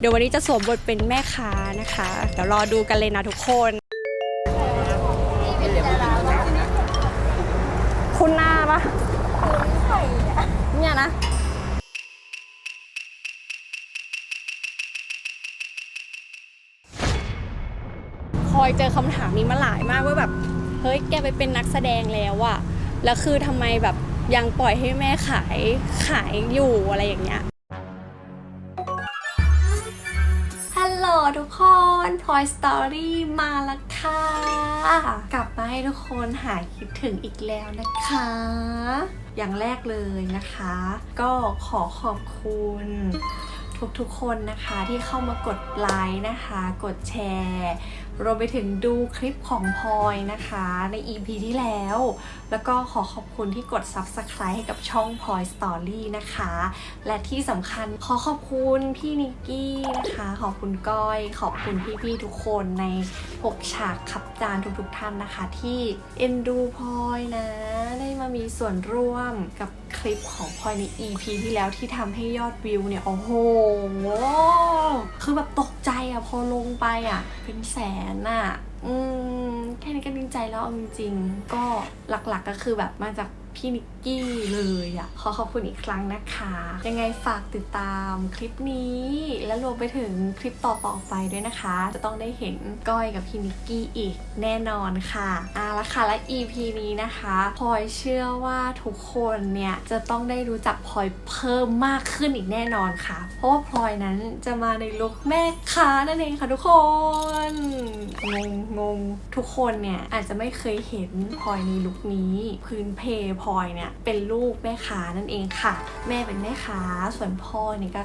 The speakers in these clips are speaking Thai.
เดี๋ยววันนี้จะสวมบทเป็นแม่ค้านะคะ เดี๋ยวรอดูกันเลยนะทุกคน คุณหน้าปะเนี่ยนะ คอยเจอคำถามนี้มาหลายมากว่าแบบ เฮ้ยแกไปเป็นนักแสดงแล้วอะแล้วคือทำไมแบบยังปล่อยให้แม่ขายขายอยู่อะไรอย่างเงี้ย ทุกคน Toy Story มาแล้วค่ะ กลับมาให้ทุกคนหายคิดถึงอีกแล้วนะคะ อย่างแรกเลยนะคะ ก็ขอขอบคุณ ทุกๆคนนะคะที่เข้ามากดไลค์นะคะ กดแชร์รวมไปถึงดูคลิปของพลอยนะคะ ใน EP ที่แล้ว แล้วก็ขอขอบคุณที่กด Subscribe ให้กับช่องพลอย Story นะคะ และที่สำคัญขอขอบคุณพี่นิกกี้นะคะ ขอบคุณก้อย ขอบคุณพี่ๆทุกคนใน 6 ฉากขับจานทุกๆท่านนะคะ ที่เอ็นดูพลอยนะ ได้มามีส่วนร่วมกับคลิปของพลอยใน EP ที่แล้วที่ทำให้ยอดวิวเนี่ย โอ้โหคือแบบตกใจอะพอลงไปอะเป็นแสนอะอืมแค่นี้ก็ดีใจแล้วเอาจริงๆก็หลักๆก็คือแบบมาจาก พี่นิกกี้เลยอะขอขอบคุณอีกครั้งนะคะ ยังไงฝากติดตามคลิปนี้ และรวมไปถึงคลิปต่อๆไปด้วยนะคะ จะต้องได้เห็นก้อยกับพี่นิกกี้อีกแน่นอนค่ะอะละค่ะและ EP นี้นะคะพลอยเชื่อว่าทุกคนเนี่ยจะต้องได้รู้จักพลอยเพิ่มมากขึ้นอีกแน่นอนค่ะ เพราะว่าพลอยนั้นจะมาในลุคแม่ค้านั่นเองค่ะทุกคนงงงงทุกคนเนี่ยอาจจะไม่เคยเห็นพลอยในลุคนี้ พื้นเพพลอยเนี่ยเป็นลูกแม่ค้านั่นเองค่ะ แม่เป็นแม่ค้าส่วนพ่อเนี่ยก็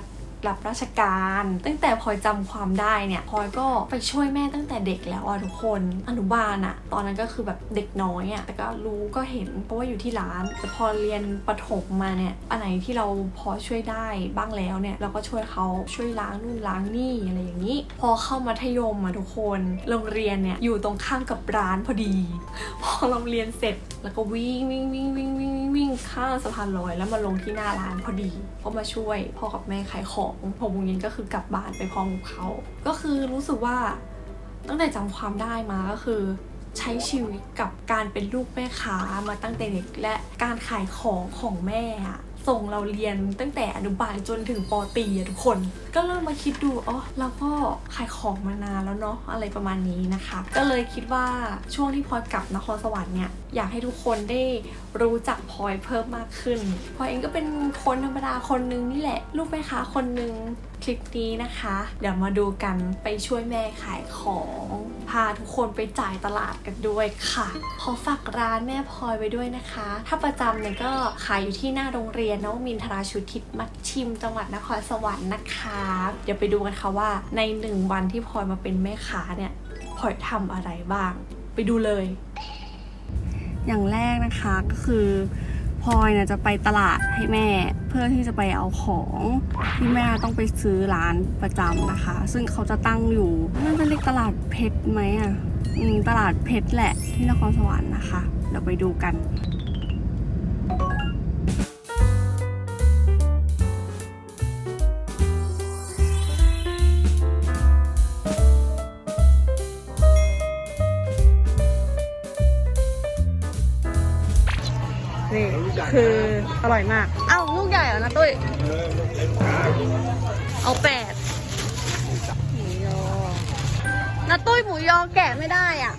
รับราชการ ตั้งแต่พลอยจำความได้เนี่ยพลอยก็ไปช่วยแม่ตั้งแต่เด็กแล้วอะทุกคนอนุบาลอะตอนนั้นก็คือแบบเด็กน้อยอะแต่ก็รู้ก็เห็นเพราะว่าอยู่ที่ร้าน แต่พอเรียนประถมมาเนี่ยอันไหนที่เราพอช่วยได้บ้างแล้วเนี่ยเราก็ช่วยเขาช่วยล้างนู่นล้างนี่อะไรอย่างนี้ พอเข้ามัธยมอะทุกคนโรงเรียนเนี่ยอยู่ตรงข้ามกับร้านพอดี พอเราเรียนเสร็จแล้วก็วิ่งวิ่งวิ่งวิ่งวิ่งวิ่งวิ่งข้ามสะพานลอยแล้วมาลงที่หน้าร้านพอดีก็มาช่วยพ่อกับแม่ขายของหกโมงย็นก็คือกลับบ้านไปพร้อมกับเขา ก็คือรู้สึกว่าตั้งแต่จำความได้มาก็คือ ใช้ชีวิตกับการเป็นลูกแม่ค้ามาตั้งแต่เด็กและการขายของของแม่อะ ส่งเราเรียนตั้งแต่อนุบาลจนถึงปตีทุกคน ก็เริ่มมาคิดดูอ๋อเราก็ขายของมานานแล้วเนาะอะไรประมาณนี้นะคะ ก็เลยคิดว่าช่วงที่พลอยกลับนครสวรรค์เนี่ยอยากให้ทุกคนได้รู้จักพลอยเพิ่มมากขึ้นพลอยเองก็เป็นคนธรรมดาคนนึงนี่แหละ ลูกแม่ค้าคนนึง คลิปนี้นะคะ เดี๋ยวมาดูกันไปช่วยแม่ขายของพาทุกคนไปจ่ายตลาดกันด้วยค่ะ ขอฝากร้านแม่พลอยไว้ด้วยนะคะ ถ้าประจำเนี่ยก็ขายอยู่ที่หน้าโรงเรียนนวมินทราชุทิศมัดชิม จังหวัดนครสวรรค์นะคะ เดี๋ยวไปดูกันค่ะว่าในหนึ่งวันที่พลอยมาเป็นแม่ค้าเนี่ยพลอยทำอะไรบ้าง ไปดูเลย อย่างแรกนะคะก็คือ พลอยเนี่ยจะไปตลาดให้แม่ เพื่อที่จะไปเอาของที่แม่ต้องไปซื้อร้านประจำนะคะ ซึ่งเขาจะตั้งอยู่น่าจะเรียกตลาดเพชรไหมอะตลาดเพชรแหละที่นครสวรรค์นะคะเดี๋ยวไปดูกัน นี่คืออร่อยมาก เอ้าลูกใหญ่เหรอนะตุ้ย เอาแปดหมูยอนะตุ้ยหมูยอแกะไม่ได้อะ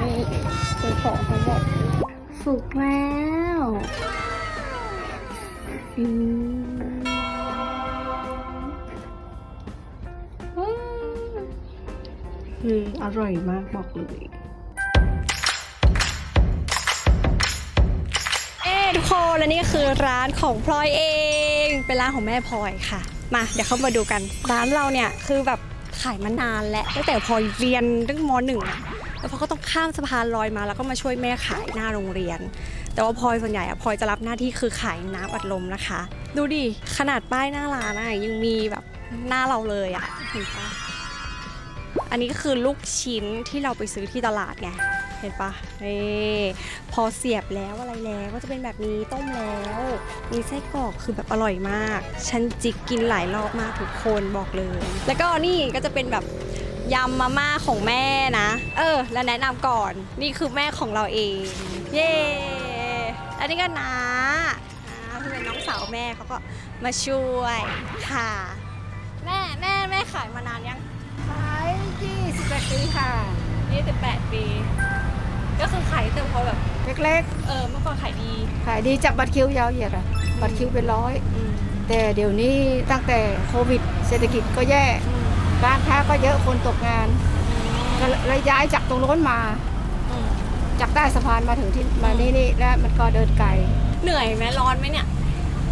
นี่คือของทั้งหมดสุกแล้วอืมอืม คืออร่อยมากบอกเลย เอ้ทุกคนและนี่คือร้านของพลอยเอง เป็นร้านของแม่พลอยค่ะ มาเดี๋ยวเข้ามาดูกัน ร้านเราเนี่ยคือแบบขายมานานแล้วตั้งแต่พลอยเรียนตั้งมหนึ่งแล้วพอก็ต้องข้ามสะพานลอยมาแล้วก็มาช่วยแม่ขายหน้าโรงเรียน แต่ว่าพลอยส่วนใหญ่อะพลอยจะรับหน้าที่คือขายน้ำอัดลมนะคะ ดูดิ ขนาดป้ายหน้าร้านอะยังมีแบบหน้าเราเลยอะเห็นปะอันนี้ก็คือลูกชิ้นที่เราไปซื้อที่ตลาดไงเห็นปะนี่พอเสียบแล้วอะไรแล้วก็จะเป็นแบบนี้ต้มแล้วมีไส้กรอกคือแบบอร่อยมาก ฉันจิกกินหลายรอบมากทุกคนบอกเลย แล้วก็นี่ก็จะเป็นแบบยำมาม่าของแม่นะ เออ แล้วแนะนำก่อนนี่คือแม่ของเราเอง เย้ อันนี้ก็น้าน้าที่เป็นน้องสาวแม่เขาก็มาช่วยค่ะ แม่แม่แม่ขายมานานยังขาย28ปีค่ะ28ปี ก็คือขายแต่พอแบบเล็กเออเมื่อก่อนขายดีๆขายดีจากบัตรคิวยาวเหยียดอะบัตรคิวเป็นร้อยอืมแต่เดี๋ยวนี้ตั้งแต่โควิด เศรษฐกิจก็แย่อืมร้านค้าก็เยอะคนตกงานก็เลยย้ายจากตรงโน้นมาอืม จากใต้สะพานมาถึงที่มานี่นี่แล้วมันก็เดินไกล เหนื่อยไหมร้อนไหมเนี่ย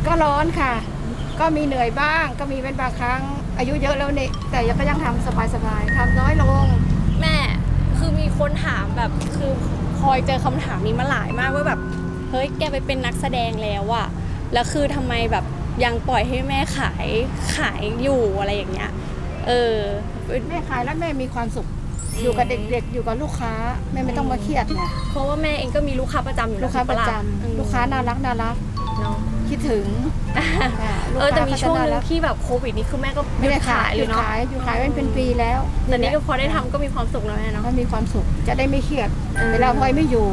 ก็ร้อนค่ะ ก็มีเหนื่อยบ้าง ก็มีเป็นบางครั้งอายุเยอะแล้วนี่แต่ยังก็ยังทำสบายๆทำน้อยลง แม่คือมีคนถามแบบคือคอยเจอคำถามนี้มาหลายมากว่าแบบเฮ้ยแกไปเป็นนักแสดงแล้วอะแล้วคือทำไมแบบยังปล่อยให้แม่ขายขายอยู่อะไรอย่างเงี้ย เออแม่ขายแล้วแม่มีความสุข อยู่กับเด็กๆ อยู่กับลูกค้าแม่ไม่ต้องมาเครียดไงเพราะว่าแม่เองก็มีลูกค้าประจำอยู่ลูกค้าประจอืมำลูกค้าน่ารักน่ารักเนาะคิดถึงค่ะเออแต่มีลูกช่วงค้านึก็จะงที่แบบโควิดนี่คือแม่ก็ไม่ได้หยุขายเลหยุยดเนาะขายอยู่ขายเป็นปีๆแล้วแต่นี้ก็พอได้ทำก็มีความสุขแล้วแม่เนาะมันมีความสุขจะได้ไม่เครียดเออเวลาพลอยไม่อยู่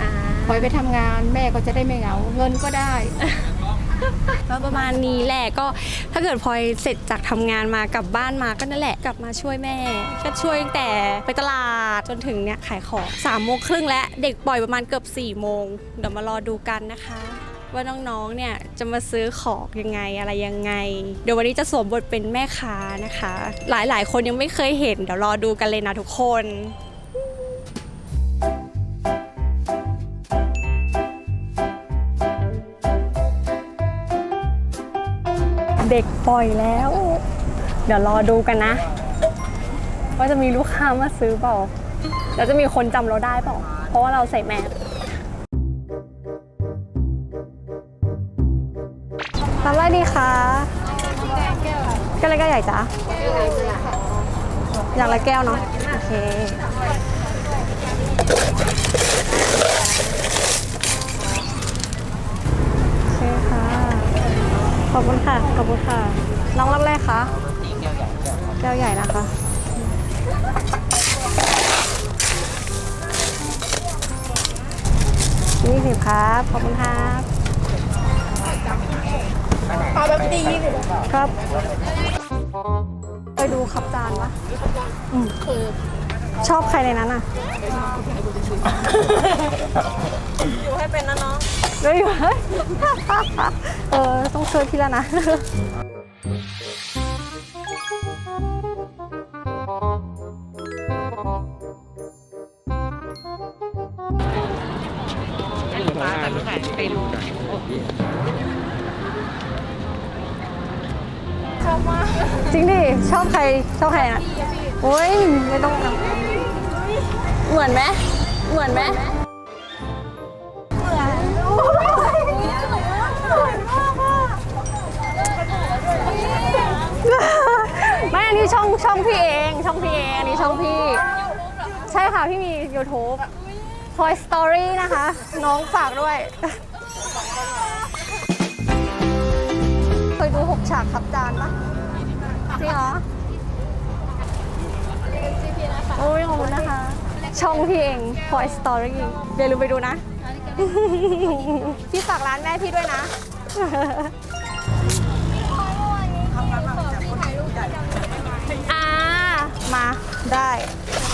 อ่าพลอยไปทำงานแม่ก็จะได้ไม่เหงาเงินก็ได้ ก็ประมาณนี้แหละก็ถ้าเกิดพลอยเสร็จจากทำงานมากลับบ้านมาก็นั่นแหละกลับมาช่วยแม่ ก็ช่วยตั้งแต่ไปตลาดจนถึงเนี่ยขายของ3ามโมงครึ่งแล้วเด็กปล่อยประมาณเกือบ4ี่โมงเดี๋ยวมารอดูกันนะคะ ว่าน้องๆเนี่ยจะมาซื้อของยังไงอะไรยังไง เดี๋ยววันนี้จะสวมบทเป็นแม่ค้านะคะ หลายๆ คนยังไม่เคยเห็นเดี๋ยวรอดูกันเลยนะทุกคน เด็กปล่อยแล้ว เดี๋ยวรอดูกันนะ ว่าจะมีลูกค้ามาซื้อเปล่าแล้วจะมีคนจำเราได้เปล่า เพราะว่าเราใส่แมสทำอะไรดีคะแก้วเล็กแก้วใหญ่จ้ะอย่างละแก้วเนาะโอเค ขอบคุณค่ะ ขอบคุณค่ะ น้องรับแรกคะแก้วใหญ่นะคะยี่สิบครับ ขอบคุณครับเอาแบบดีครับ ไปดูขับจานวะอืมชอบใครในนั้นอะ อยู่ให้เป็นนะน้อง เฮ้ยเฮ้ยเออ ต้องช่วยพี่แล้วนะชอบมากจริงดิ ชอบใคร ชอบใครนะโอ้ยไม่ต้อง เหมือนไหมเหมือนไหม ช่องพี่เองช่องพี่เองอันนี้ช่องพี่ ใช่ค่ะพี่มี YouTube Toy Story นะคะ น้องฝากด้วยเคยดูหกฉากขับจานปะจริงเหรอโอ้ยขอบคุณนะคะ ช่องพี่เอง Toy Story อย่าลืมไปดูนะ พี่ฝากร้านแม่พี่ด้วยนะ มาได้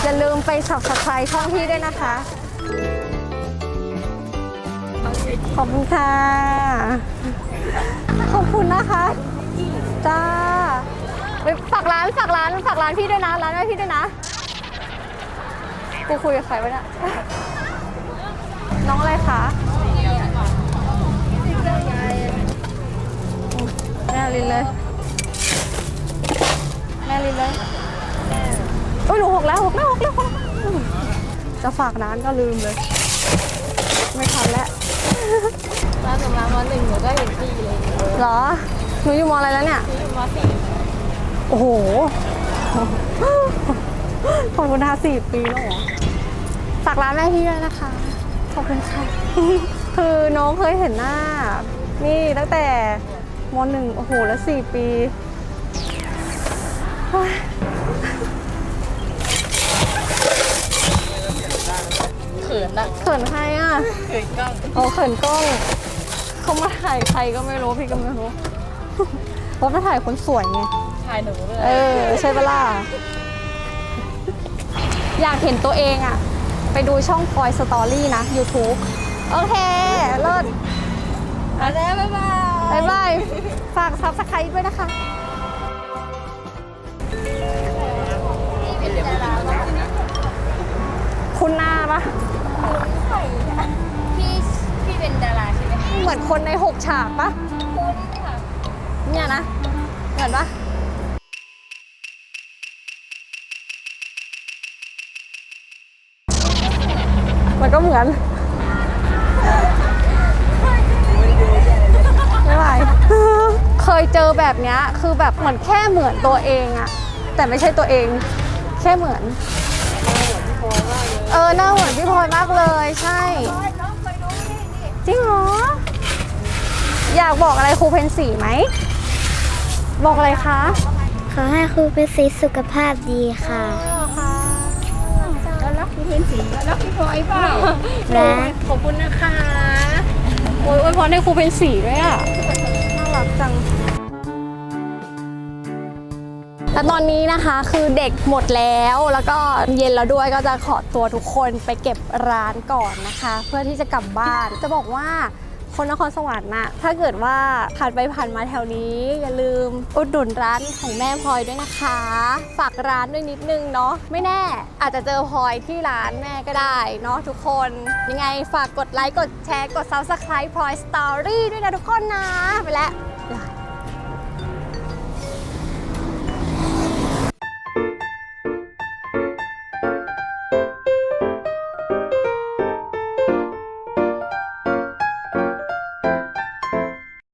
อย่าลืมไป subscribe ช่องพี่ด้วยนะคะ ขอบคุณค่ะ ขอบคุณนะคะ จ้าไปฝากร้านฝากร้านฝากร้านพี่ด้วยนะ ร้านแม่พี่ด้วยนะ กูคุยกับใครวะเนี่ย น้องอะไรคะแม่ลินเลย แม่ลินเลย อ้ยหนูหกแล้วหกแล้วหกแล้วหกแล้วจะฝากร้านก็ลืมเลย ไม่ทันแล้วร้านหนูมามหนึ่งหนูก็เห็นพี่เลยเหรอหนูอยู่มออะไรแล้วเนี่ย พี่มสี่โอ้โหขอบคุณค่ะสี่ปีแล้วเหรอฝากร้านแม่พี่ด้วยนะคะ ขอบคุณค่ะ คือน้องเคยเห็นหน้า นี่ตั้งแต่มหนึ่งโอ้โห แล้วสี่ปีเฮ้ย ขินอะเขินใครอะเขินกล้องโอ้เขินกล้องเขามาถ่ายใครก็ไม่รู้พี่ก็ไม่รู้เพราะมาถ่ายคนสวยไงถ่ายหนูเลยเออใช่ปะล่ะอยากเห็นตัวเองอะไปดูช่องพลอยสตอรี่นะ YouTube โอเค เลิศมาแล้วบ๊ายบายบายบาย ฝากซับสไครต์ด้วยนะคะคุณหน้าปะ มคะเหมือนคนในหกฉากปะคุณค่ะเนี่ยนะ เหมือนปะมันก็เหมือน ไม่ไหว เคยเจอแบบเนี้ย คือแบบเหมือนแค่เหมือนตัวเองอะ แต่ไม่ใช่ตัวเอง แค่เหมือน เออหน้าเหมือนพี่พลอยมากเลย ใช่ จริงเหรอ อยากบอกอะไรครูเพนสีไหม บอกอะไรคะ ขอให้ครูเป็นสีสุขภาพดีค่ะ แล้วรักพี่เทนสีแล้วรักพี่พลอยเปล่ารัก ขอบคุณนะคะโอ้ยอวยพรให้ครูเพนสีด้วยอะ น่ารักจัง และตอนนี้นะคะคือเด็กหมดแล้วแล้วก็เย็นแล้วด้วยก็จะขอตัวทุกคนไปเก็บร้านก่อนนะคะ เพื่อที่จะกลับบ้านจะบอกว่า คนนครสวรรค์น่ะถ้าเกิดว่าผ่านไปผ่านมาแถวนี้ อย่าลืมอุดหนุนร้านของแม่พลอยด้วยนะคะ ฝากร้านด้วยนิดนึงเนาะไม่แน่อาจจะเจอพลอยที่ร้านแม่ก็ได้เนาะทุกคน ยังไงฝากกดไลค์กดแชร์กด subscribe พลอยสตอรี่ด้วยนะทุกคนนะ ไปแล้ว